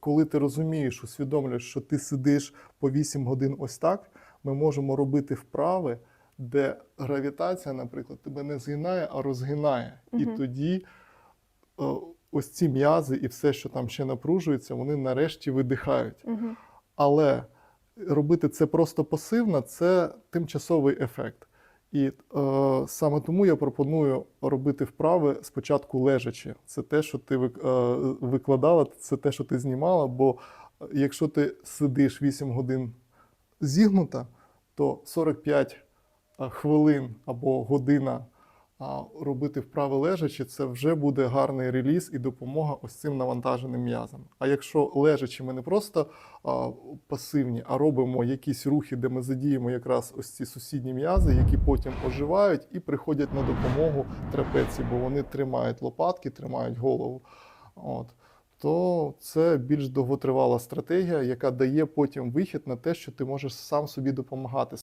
Коли ти розумієш, усвідомлюєш, що ти сидиш по 8 годин ось так, ми можемо робити вправи, де гравітація, наприклад, тебе не згинає, а розгинає. І тоді е, ось ці м'язи і все, що там ще напружується, вони нарешті видихають. Угу. Але робити це просто пасивно це тимчасовий ефект. І е, саме тому я пропоную робити вправи спочатку лежачи. Це те, що ти е, викладала, це те, що ти знімала. Бо е, якщо ти сидиш 8 годин зігнута, то 45 е, хвилин або година робити вправи лежачи, це вже буде гарний реліз і допомога ось цим навантаженим м'язам. А якщо лежачи ми не просто а, пасивні, а робимо якісь рухи, де ми задіємо якраз ось ці сусідні м'язи, які потім оживають і приходять на допомогу трапеції, бо вони тримають лопатки, тримають голову. От. То це більш довготривала стратегія, яка дає потім вихід на те, що ти можеш сам собі допомагати.